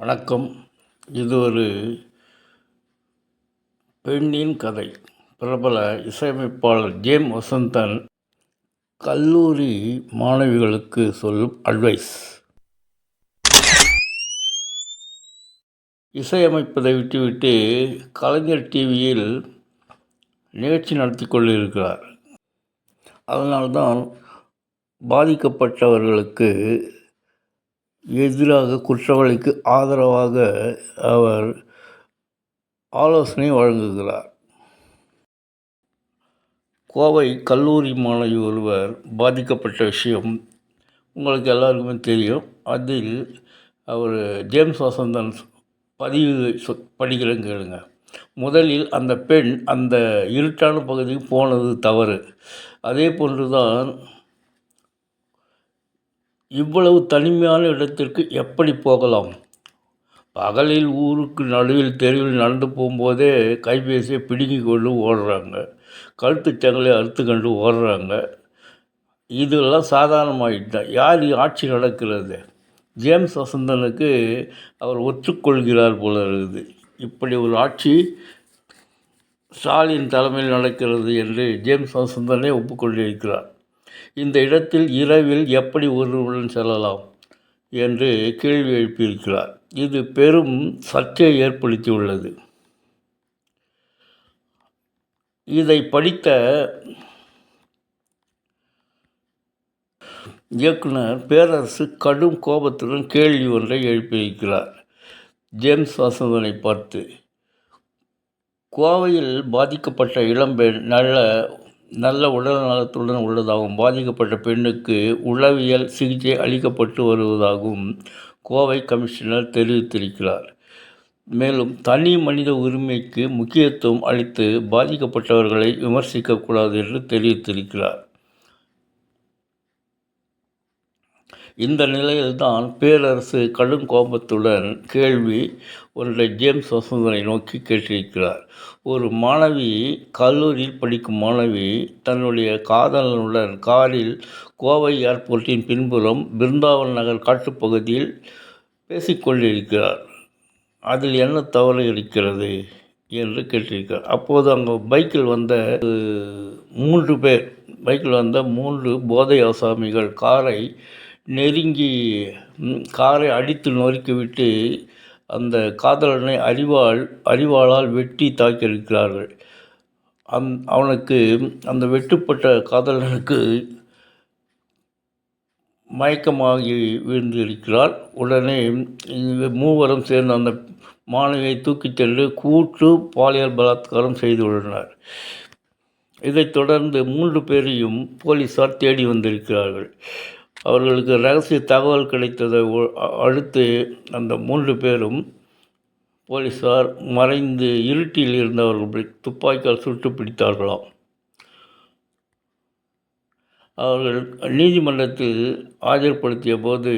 வணக்கம். இது ஒரு பெண்ணின் கதை. பிரபல இசையமைப்பாளர் ஜேம் வசந்தன் கல்லூரி மாணவிகளுக்கு சொல்லும் அட்வைஸ். இசையமைப்பதை விட்டுவிட்டு கலைஞர் டிவியில் நிகழ்ச்சி நடத்தி கொண்டிருக்கிறார். அதனால்தான் பாதிக்கப்பட்டவர்களுக்கு எதிராக குற்றவாளிக்கு ஆதரவாக அவர் ஆலோசனை வழங்குகிறார். கோவை கல்லூரி மாணவி ஒருவர் பாதிக்கப்பட்ட விஷயம் உங்களுக்கு எல்லாருக்குமே தெரியும். அதில் அவர் ஜேம்ஸ் வசந்தன் பதிவு சொ படிக்கிறேன் கேளுங்க. முதலில் அந்த பெண் அந்த இருட்டான பகுதிக்கு போனது தவறு. அதே போன்று தான் இவ்வளவு தனிமையான இடத்திற்கு எப்படி போகலாம்? பகலில் ஊருக்கு நடுவில் தெருவில் நடந்து போகும்போதே கைபேசியை பிடுங்கி கொண்டு ஓடுறாங்க. கழுத்துச் சங்கிலை அறுத்து கொண்டு ஓடுறாங்க. இதெல்லாம் சாதாரணமாகிட்டு யார் ஆட்சி நடக்கிறது? ஜேம்ஸ் வசந்தனுக்கு அவர் ஒற்றுக்கொள்கிறார் போல இருக்குது. இப்படி ஒரு ஆட்சி ஸ்டாலின் தலைமையில் நடக்கிறது என்று ஜேம்ஸ் வசந்தனே ஒப்புக்கொண்டிருக்கிறார். இந்த இடத்தில் இரவில் எப்படி ஒருவருடன் செல்லலாம் என்று கேள்வி எழுப்பியிருக்கிறார். இது பெரும் சர்ச்சையை ஏற்படுத்தியுள்ளது. இதை படித்த இயக்குனர் பேரரசு கடும் கோபத்துடன் கேள்வி ஒன்றை எழுப்பியிருக்கிறார். ஜேம்ஸ் வசந்தனை பார்த்து கோவையில் பாதிக்கப்பட்ட இளம்பெண் நல்ல நல்ல உடல் நலத்துடன் உள்ளதாகவும் பாதிக்கப்பட்ட பெண்ணுக்கு உளவியல் சிகிச்சை அளிக்கப்பட்டு வருவதாகவும் கோவை கமிஷனர் தெரிவித்திருக்கிறார். மேலும் தனி மனித உரிமைக்கு முக்கியத்துவம் அளித்து பாதிக்கப்பட்டவர்களை விமர்சிக்கக்கூடாது என்று தெரிவித்திருக்கிறார். இந்த நிலையில்தான் பேரரசு கடும் கோபத்துடன் கேள்வி ஒன்றை ஜேம்ஸ் வசந்தனை நோக்கி கேட்டிருக்கிறார். ஒரு மாணவி கல்லூரியில் படிக்கும் மாணவி தன்னுடைய காதலனுடன் காரில் கோவை ஏர்போர்ட்டின் பின்புறம் பிருந்தாவன் நகர் காட்டுப்பகுதியில் பேசிக்கொண்டிருக்கிறார். அதில் என்ன தவறு இருக்கிறது என்று கேட்டிருக்கிறார். அப்போது அங்கே பைக்கில் வந்த மூன்று பேர் பைக்கில் வந்த மூன்று போதை ஆசாமிகள் காரை நெருங்கி காரை அடித்து நொறுக்கிவிட்டு அந்த காதலனை அறிவால் அறிவாளால் வெட்டி தாக்கியிருக்கிறார்கள். அந் அவனுக்கு அந்த வெட்டுப்பட்ட காதலனுக்கு மயக்கமாகி விழுந்திருக்கிறார் உடனே மூவரும் சேர்ந்து அந்த மாணவியை தூக்கிச் சென்று கூட்டு பாலியல் பலாத்காரம் செய்துள்ளனர் இதைத் தொடர்ந்து மூன்று பேரையும் போலீஸார் தேடி வந்திருக்கிறார்கள். அவர்களுக்கு ரகசிய தகவல் கிடைத்ததை அடுத்து அந்த மூன்று பேரும் போலீஸார் மறைந்து இருட்டில் இருந்தவர்கள் துப்பாக்கியால் சுட்டு பிடித்தார்களாம். அவர்கள் நீதிமன்றத்தில் ஆஜர்படுத்திய போது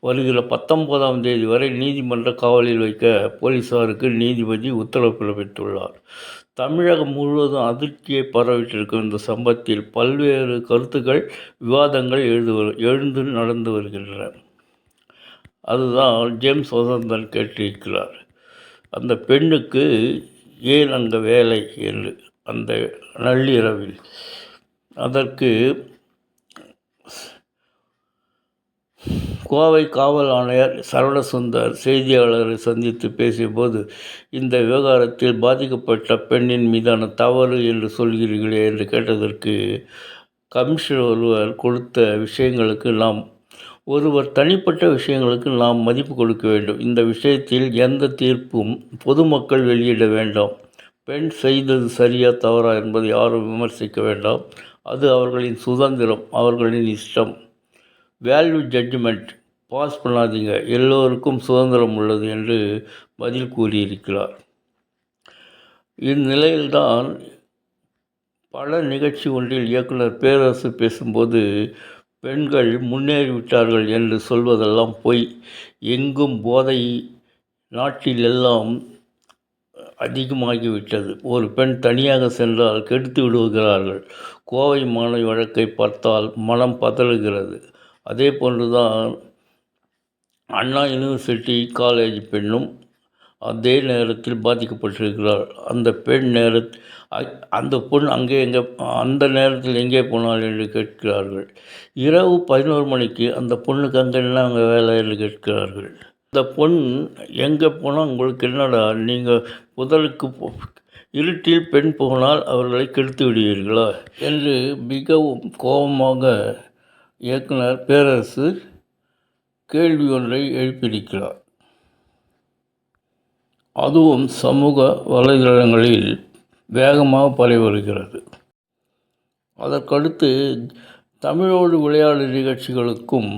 வருகிற பத்தொன்பதாம் தேதி வரை நீதிமன்ற காவலில் வைக்க போலீஸாருக்கு நீதிபதி உத்தரவு பிறப்பித்துள்ளார். தமிழகம் முழுவதும் அதிர்ச்சியை பரவிட்டிருக்கும் இந்த சம்பவத்தில் பல்வேறு கருத்துக்கள் விவாதங்கள் எழுது எழுந்து நடந்து வருகின்றன. அதுதான் ஜேம்ஸ் வசந்தன் கேட்டிருக்கிறார். அந்த பெண்ணுக்கு ஏன் அங்கே வேலை என்று அந்த நள்ளிரவில். அதற்கு கோவை காவல் ஆணையர் சரவணசுந்தர் செய்தியாளரை சந்தித்து பேசியபோது இந்த விவகாரத்தில் பாதிக்கப்பட்ட பெண்ணின் மீதான தவறு என்று சொல்கிறீர்களே? என்று கேட்டதற்கு கமிஷனர் ஒருவர் கொடுத்த விஷயங்களுக்கு நாம் ஒருவர் தனிப்பட்ட விஷயங்களுக்கு நாம் மதிப்பு கொடுக்க வேண்டும். இந்த விஷயத்தில் எந்த தீர்ப்பும் பொதுமக்கள் வெளியிட வேண்டாம். பெண் செய்தது சரியா தவறா என்பதை யாரும் விமர்சிக்க வேண்டாம். அது அவர்களின் சுதந்திரம் அவர்களின் இஷ்டம். வேல்யூ ஜட்ஜ்மெண்ட் பாஸ் பண்ணாதீங்க. எல்லோருக்கும் சுதந்திரம் உள்ளது என்று பதில் கூறியிருக்கிறார். இந்நிலையில்தான் பல நிகழ்ச்சி ஒன்றில் இயக்குனர் பேரரசு பேசும்போது பெண்கள் முன்னேறிவிட்டார்கள் என்று சொல்வதெல்லாம் பொய். எங்கும் போதை நாட்டில் எல்லாம் அதிகமாகிவிட்டது. ஒரு பெண் தனியாக சென்றால் கெடுத்து விடுகிறார்கள். கோவை மாணவி வழக்கை பார்த்தால் மனம் பதறுகிறது. அதே போன்று தான் அண்ணா யூனிவர்சிட்டி காலேஜ் பெண்ணும் அதே நேரத்தில் பாதிக்கப்பட்டிருக்கிறார் அந்த பெண் நேர அந்த பொண் அங்கே எங்கே அந்த நேரத்தில் எங்கே போனாள் என்று கேட்கிறார்கள். இரவு பதினோரு மணிக்கு அந்த பொண்ணுக்கு அங்கே என்ன அங்கே வேலை என்று கேட்கிறார்கள். இந்த பொண் எங்கே போனால் உங்களுக்கு என்னடா நீங்கள் புதலுக்கு போ இருட்டில் பெண் போனால் அவர்களை கெடுத்து விடுவீர்களா? என்று மிகவும் கோபமாக இயக்குனர் பேரரசு கேள்வி ஒன்றை எழுப்பியிருக்கிறார். அதுவும் சமூக வலைதளங்களில் வேகமாக பரவி வருகிறது. அதற்கடுத்து தமிழோடு விளையாடு நிகழ்ச்சிகளுக்கும்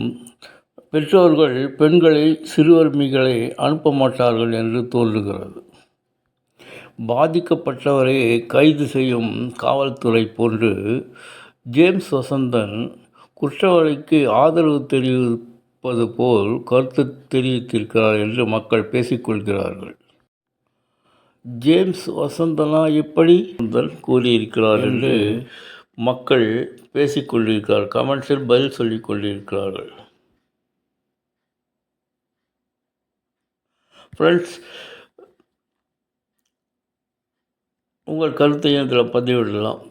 பெற்றோர்கள் பெண்களை சிறுவர்மிகளை அனுப்ப மாட்டார்கள் என்று தோன்றுகிறது. பாதிக்கப்பட்டவரை கைது செய்யும் காவல்துறை போன்று ஜேம்ஸ் வசந்தன் குற்றவாளிக்கு ஆதரவு தெரிவிப்பது போல் கருத்து தெரிவித்திருக்கிறார் என்று மக்கள் பேசிக்கொள்கிறார்கள். ஜேம்ஸ் வசந்தனா எப்படி கூறியிருக்கிறார் என்று மக்கள் பேசிக்கொண்டிருக்கிறார். கமெண்ட்ஸில் பதில் சொல்லிக் கொண்டிருக்கிறார்கள் ஃப்ரெண்ட்ஸ் உங்கள் கருத்தையும் இதில் பதிவிடலாம்?